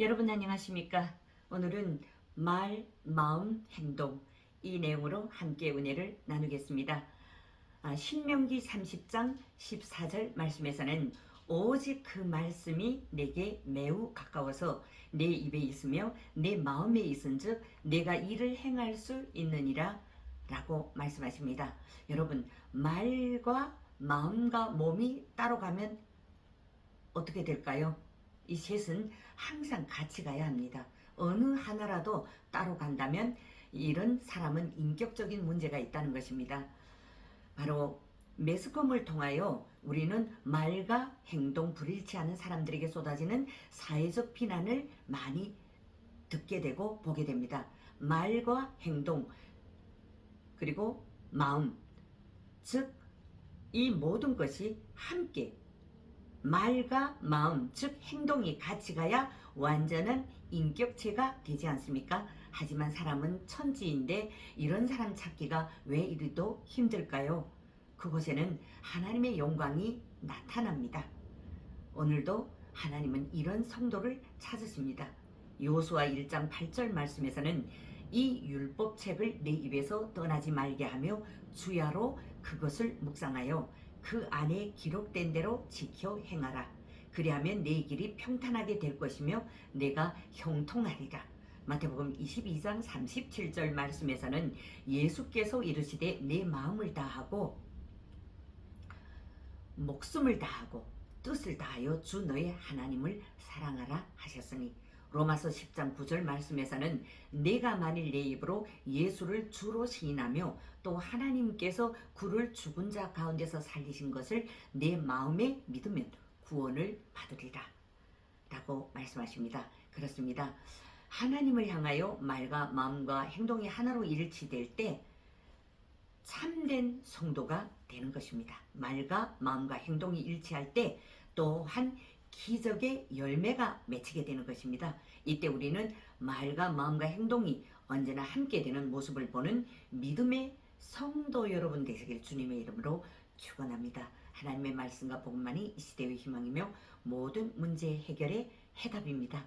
여러분 안녕하십니까? 오늘은 말, 마음, 행동 이 내용으로 함께 은혜를 나누겠습니다. 아, 신명기 30장 14절 말씀에서는 오직 그 말씀이 내게 매우 가까워서 내 입에 있으며 내 마음에 있은즉 내가 이를 행할 수 있느니라 라고 말씀하십니다. 여러분 말과 마음과 몸이 따로 가면 어떻게 될까요? 이 셋은 항상 같이 가야 합니다. 어느 하나라도 따로 간다면 이런 사람은 인격적인 문제가 있다는 것입니다. 바로 매스컴을 통하여 우리는 말과 행동 불일치하는 사람들에게 쏟아지는 사회적 비난을 많이 듣게 되고 보게 됩니다. 말과 행동 그리고 마음 즉 이 모든 것이 함께 말과 마음, 즉 행동이 같이 가야 완전한 인격체가 되지 않습니까? 하지만 사람은 천지인데 이런 사람 찾기가 왜 이리도 힘들까요? 그곳에는 하나님의 영광이 나타납니다. 오늘도 하나님은 이런 성도를 찾으십니다. 요수아 1장 8절 말씀에서는 이 율법책을 내 입에서 떠나지 말게 하며 주야로 그것을 묵상하여 그 안에 기록된 대로 지켜 행하라. 그리하면 내 길이 평탄하게 될 것이며 내가 형통하리라. 마태복음 22장 37절 말씀에서는 예수께서 이르시되 내 마음을 다하고 목숨을 다하고 뜻을 다하여 주 너의 하나님을 사랑하라 하셨으니 로마서 10장 9절 말씀에서는 내가 만일 내 입으로 예수를 주로 시인하며 또 하나님께서 그를 죽은 자 가운데서 살리신 것을 내 마음에 믿으면 구원을 받으리라 라고 말씀하십니다. 그렇습니다. 하나님을 향하여 말과 마음과 행동이 하나로 일치될 때 참된 성도가 되는 것입니다. 말과 마음과 행동이 일치할 때 또한 기적의 열매가 맺히게 되는 것입니다. 이때 우리는 말과 마음과 행동이 언제나 함께 되는 모습을 보는 믿음의 성도 여러분 되시길 주님의 이름으로 축원합니다. 하나님의 말씀과 복만이 이 시대의 희망이며 모든 문제 해결의 해답입니다.